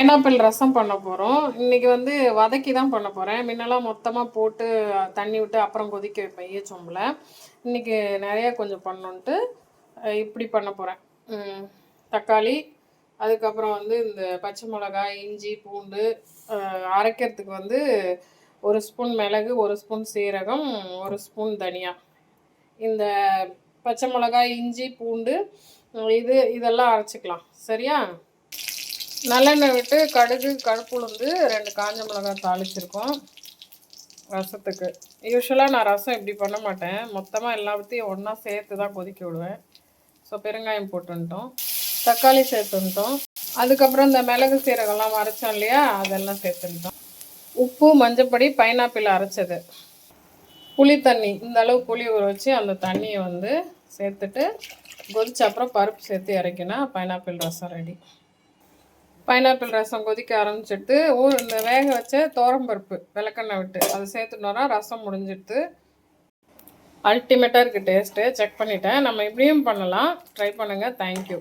Pineapple ரசம் பண்ண போகிறோம் இன்றைக்கி வந்து வதக்கி தான் பண்ண போகிறேன் முன்னெல்லாம் மொத்தமாக போட்டு தண்ணி விட்டு அப்புறம் கொதிக்க வைப்பேன் ஈச்சொம்பில் இன்றைக்கி நிறையா கொஞ்சம் பண்ணோன்ட்டு இப்படி பண்ண போகிறேன் தக்காளி அதுக்கப்புறம் வந்து இந்த பச்சை மிளகாய் இஞ்சி பூண்டு அரைக்கிறதுக்கு வந்து ஒரு ஸ்பூன் மிளகு ஒரு ஸ்பூன் சீரகம் ஒரு ஸ்பூன் தனியா. இந்த பச்சை மிளகாய் இஞ்சி பூண்டு இது இதெல்லாம் அரைச்சிக்கலாம். சரியா? நல்லெண்ணெய் விட்டு கடுகு கருப்புளுந்து ரெண்டு காஞ்ச மிளகாய் தாளிச்சிருக்கோம். ரசத்துக்கு. யூஸ்வலாக நான் ரசம் இப்படி பண்ண மாட்டேன். மொத்தமாக எல்லாத்தையும் ஒன்றா சேர்த்து தான் கொதிக்க விடுவேன். ஸோ பெருங்காயம் போட்டுன்ட்டோம். தக்காளி சேர்த்துன்ட்டோம். அதுக்கப்புறம் இந்த மிளகு சீரகம்லாம் அரைச்சோம் இல்லையா? அதெல்லாம் சேர்த்துட்டோம் உப்பு மஞ்சப்பொடி பைனாப்பிள் அரைச்சது. புளி தண்ணி. இந்த அளவு புளி ஊற வச்சு அந்த தண்ணியை வந்து சேர்த்துட்டு கொதிச்ச அப்புறம் பருப்பு சேர்த்து இறக்கினா pineapple rasam ready pineapple rasam கொதிக்க ஆரம்பிச்சிட்டு ஊ இந்த வேக வச்ச பருப்பு விளக்கெண்ணெய் விட்டு அதை சேர்த்துனோன்னா ரசம் முடிஞ்சிடுது. அல்டிமேட்டாக இருக்குது டேஸ்ட்டு செக் பண்ணிட்டேன். நம்ம இப்படியும் பண்ணலாம். ட்ரை பண்ணுங்கள் தேங்க்யூ